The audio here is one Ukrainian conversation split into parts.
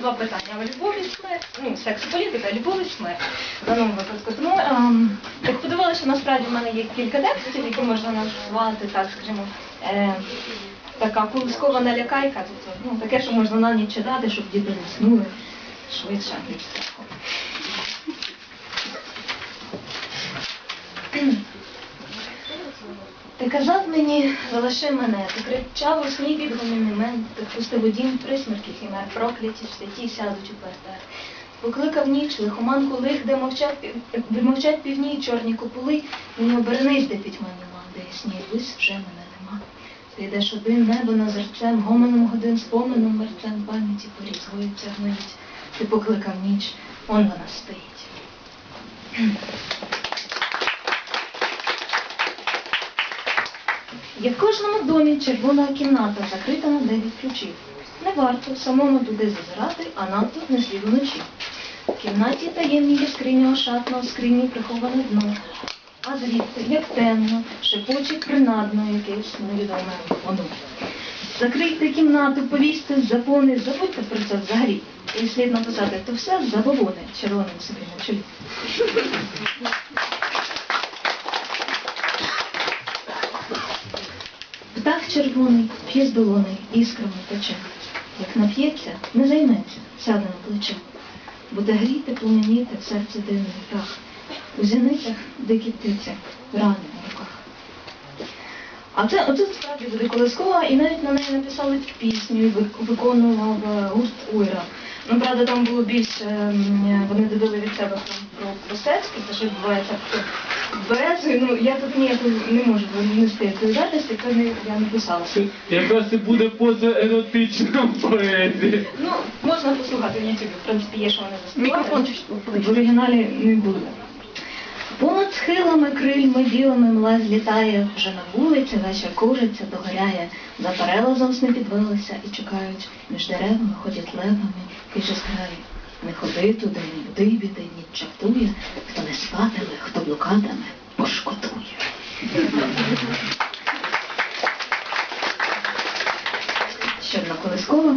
два питання. любов любові смерть, ну, секс і політика, любов і смерть. В даному випадку. Тому ем, так подивилася, насправді в мене є кілька текстів, які можна назвати, так скажімо, е, така колискова налякайка, тобто, ну, таке, що можна на ніч читати, щоб діти заснули швидше від страху. Ти казав мені, залиши мене, ти кричав у сні відгомін мен, ти впустив у дім присмерки хімер, прокляті святі сядуть у пертер. Покликав ніч, лихоманку лих, де мовчать, де мовчать півні чорні куполи, мені обернись, де пітьма нема, де ясні близь вже мене нема. Ти йдеш один небо назерцем, гомоном годин споменом мерцем пам'яті поріз гоїться гноїть. Ти покликав ніч, он вона стоїть. Є в кожному домі червона кімната, закрита на 9 ключів. Не варто самому туди зазирати, а надто не слід вночі. В кімнаті таємній є скриня ошатна, у скрині приховане дно. А звідти, як темно, шепоче принадно якесь невідоме воно. Закрийте кімнату, повісьте запони, забудьте про це взагалі. І слід написати, то все забобони червоним собі на чолі. Червоний, п'є з іскрами тече. Як нап'ється, не займеться, сяде на плече. Буде гріти, пламеніти в серці дивний прах. У зіницях дикі птиці, рани на руках. А це оце справді буде колискова, і навіть на неї написали пісню, і виконував е, гурт Уйра. Ну, правда, там було більше, вони додали від себе про, секс, те, що відбувається без, ну, я тут ніяк не можу нести відповідальності, це не, я не писала. Якраз і буде поза позаеротична поезія. Ну, можна послухати в YouTube, в принципі, є, що вони заспівали. Мікрофон чуть В оригіналі не буде. Понад схилами, крильми, білими мла злітає, вже на вулиці вечір куриться, догоряє, за перелазом сни підвелися і чекають, між деревами ходять левами, і же зграє. Не ходи туди, не буди біди, ніч чартує, хто не спатиме, хто блукатиме, пошкодує. Ще одна колискова.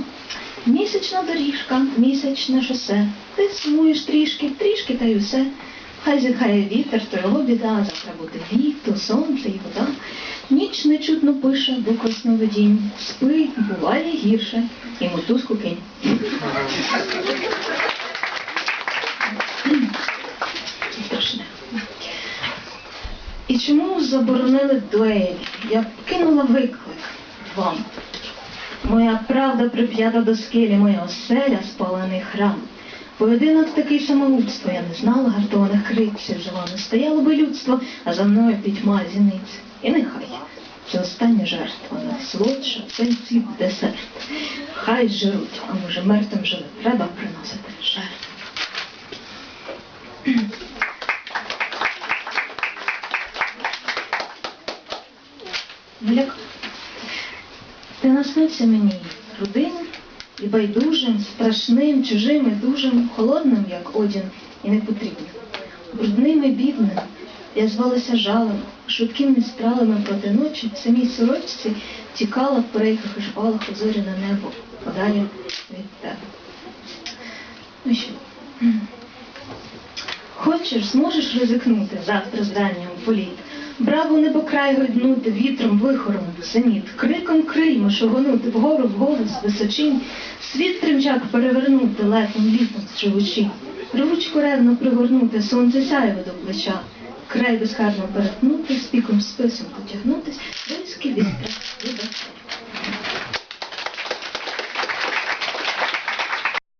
Місячна доріжка, місячне шосе. Ти сумуєш трішки, трішки та й усе. Хай зітхає вітер, то його біда, завтра буде вік, то сонце і вода. Ніч нечутно пише, буква сновидінь. Спи, буває гірше, і мотузку кинь. Страшне. І чому заборонили дуелі? Я кинула виклик вам. Моя правда прип'ята до скелі, моя оселя спалений храм. Поєдинок такий самогубство, я не знала гартованих крикців, за вами стояло би людство, а за мною пітьма зіниць. І нехай це остання жертва, найсолодша, ціп десерт. Хай жируть, а може мертвим живе, треба приносити жертву. Миляк, ти наснився мені рудим і байдужим, страшним, чужим і дужим, холодним, як одін, і непотрібним. Брудним і бідним я звалася жалем, швидкими стралами проти ночі в самій сорочці тікала в перейках і шпалах у зоряне небо, подалі від тебе. Ну що? Хочеш, зможеш ризикнути завтра зранням в політ? Браво небокрай гойднути вітром вихором зеніт, криком крильми шогонути вгору вгору з височинь, світ тремчак перевернути летом літом живучи, ручку ревно пригорнути, сонце сяєве до плеча, край безхарно перетнути, з піком списом потягнутись, близькі вітра від